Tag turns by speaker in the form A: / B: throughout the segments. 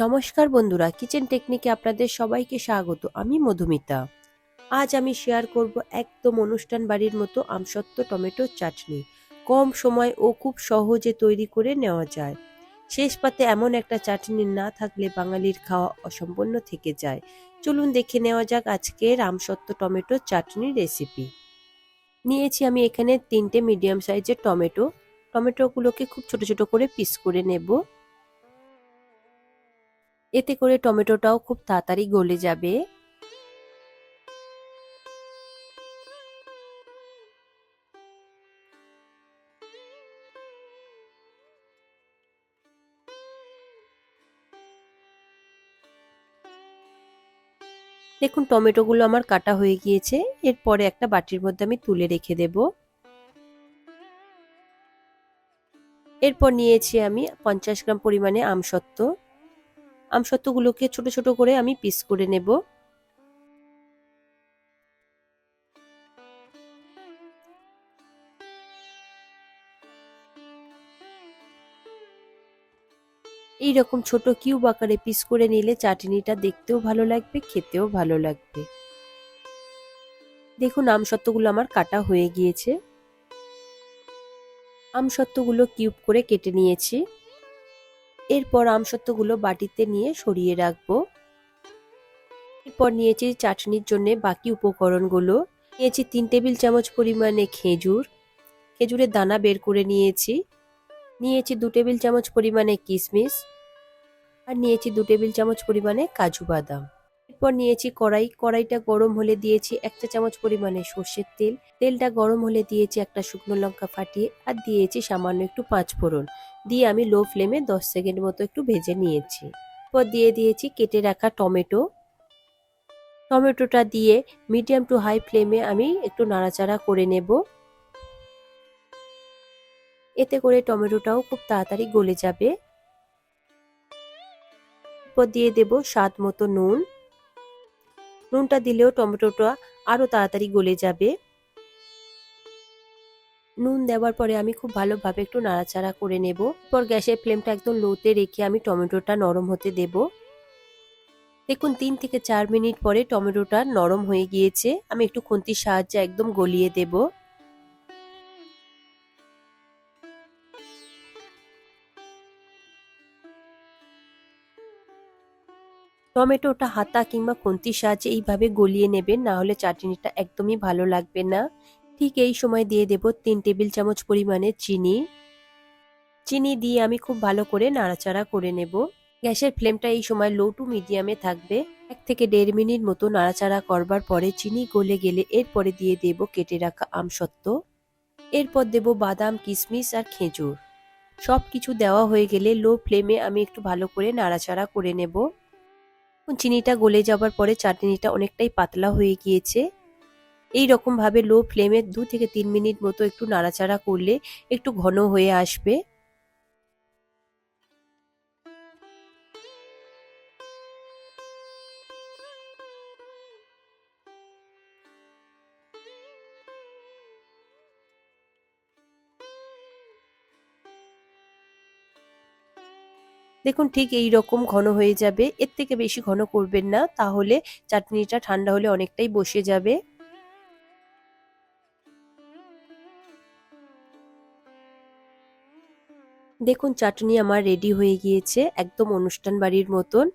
A: নমস্কার বন্ধুরা কিচেন টেকনিকে আপনাদের সবাইকে স্বাগত। আমি মধুমিতা। আজ আমি শেয়ার করব একদম অনুষ্ঠান বাড়ির মতো আমসত্ত্ব টমেটো চাটনি। কম সময় ও খুব সহজে তৈরি করে নেওয়া যায়। শেষ পাতে এমন একটা চাটনি না থাকলে বাঙালির খাওয়া অসম্পন্ন থেকে যায়। চলুন দেখে নেওয়া যাক আজকের আমসত্ত্ব টমেটো চাটনির রেসিপি নিয়েছি আমি এখানে তিনটে মিডিয়াম সাইজের টমেটো। টমেটোগুলোকে খুব ছোট ছোট করে পিস করে নেব। এতে করে টমেটোটাও খুব তাড়াতাড়ি গলে যাবে। দেখুন, টমেটোগুলো আমার কাটা হয়ে গিয়েছে। এরপরে একটা বাটির মধ্যে আমি তুলে রেখে দেব। এরপর নিয়েছি আমি পঞ্চাশ গ্রাম পরিমাণে আমসত্ত্ব। আমসত্ত্বগুলোকে ছোট ছোট করে আমি পিস করে নেব। এই রকম ছোট কিউব আকারে পিস করে নিলে চাটনিটা দেখতেও ভালো লাগবে, খেতেও ভালো লাগবে। দেখুন আমসত্ত্বগুলো আমার কাটা হয়ে গিয়েছে। আমসত্ত্বগুলো কিউব করে কেটে নিয়েছি। এরপর আমসত্ত্বগুলো বাটিতে নিয়ে সরিয়ে রাখব। এরপর নিয়েছি চাটনির জন্য বাকি উপকরণগুলো। নিয়েছি তিন টেবিল চামচ পরিমাণে খেজুর। খেজুরের দানা বের করে নিয়েছি। নিয়েছি দু টেবিল চামচ পরিমাণে কিশমিশ আর নিয়েছি দু টেবিল চামচ পরিমাণে কাজু বাদাম। এরপর নিয়েছি কড়াই। কড়াইটা গরম হলে দিয়েছি একটা চামচ পরিমাণে সর্ষের তেল। তেলটা গরম হলে দিয়েছি একটা শুকনো লঙ্কা ফাটিয়ে আর দিয়েছি সামান্য একটু পাঁচ ফোড়ন। দিয়ে আমি লো ফ্লেমে দশ সেকেন্ড মতো একটু ভেজে নিয়েছি। এরপর দিয়ে দিয়েছি কেটে রাখা টমেটো। টমেটোটা দিয়ে মিডিয়াম টু হাই ফ্লেমে আমি একটু নাড়াচাড়া করে নেব। এতে করে টমেটোটাও খুব তাড়াতাড়ি গলে যাবে। এরপর দিয়ে দেব স্বাদ মতো নুন। নুনটা দিলেও টমেটোটা আরও তাড়াতাড়ি গলে যাবে। নুন দেওয়ার পরে আমি খুব ভালোভাবে একটু নাড়াচাড়া করে নেব। পর গ্যাসের ফ্লেমটা একদম লোতে রেখে আমি টমেটোটা নরম হতে দেব। দেখুন, তিন থেকে চার মিনিট পরে টমেটোটা নরম হয়ে গিয়েছে। আমি একটু খুন্তির সাহায্যে একদম গলিয়ে দেবো। টমেটোটা হাতা কিংবা খুন্তির সাহায্যে এইভাবে গলিয়ে নেবেন, না হলে চাটনিটা একদমই ভালো লাগবে না। ঠিক এই সময় দিয়ে দেব তিন টেবিল চামচ পরিমাণে চিনি। চিনি দিয়ে আমি খুব ভালো করে নাড়াচাড়া করে নেব। গ্যাসের ফ্লেমটা এই সময় লো টু মিডিয়ামে থাকবে। এক থেকে দেড় মিনিট মতো নাড়াচাড়া করবার পরে চিনি গলে গেলে এরপরে দিয়ে দেব কেটে রাখা আমসত্ত্ব। এরপর দেব বাদাম কিশমিশ আর খেজুর। সব কিছু দেওয়া হয়ে গেলে লো ফ্লেমে আমি একটু ভালো করে নাড়াচাড়া করে নেব। চিনিটা গলে যাবার পরে চাটনিটা অনেকটাই পাতলা হয়ে গিয়েছে। এই রকম ভাবে লো ফ্লেমে দু থেকে তিন মিনিট মতো একটু নাড়াচাড়া করলে একটু ঘন হয়ে আসবে। দেখুন, ঠিক এই রকম ঘন হয়ে যাবে। এর থেকে বেশি ঘন করবেন না, তাহলে চাটনিটা ঠান্ডা হলে অনেকটাই বসে যাবে। দেখুন, চাটনি আমার রেডি হয়ে গিয়েছে, একদম অনুষ্ঠান বাড়ির মতন।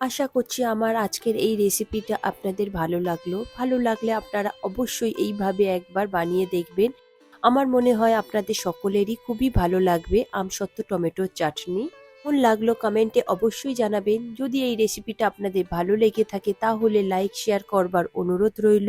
A: আশা করছি আমার আজকের এই রেসিপিটা আপনাদের ভালো লাগল। ভালো লাগলে আপনারা অবশ্যই এইভাবে একবার বানিয়ে দেখবেন। আমার মনে হয় আপনাদের সকলেরই খুবই ভালো লাগবে আমসত্ত্ব টমেটোর চাটনি। কেমন লাগল কমেন্টে অবশ্যই জানাবেন। যদি এই রেসিপিটা আপনাদের ভালো লেগে থাকে তাহলে লাইক শেয়ার করবার অনুরোধ রইল।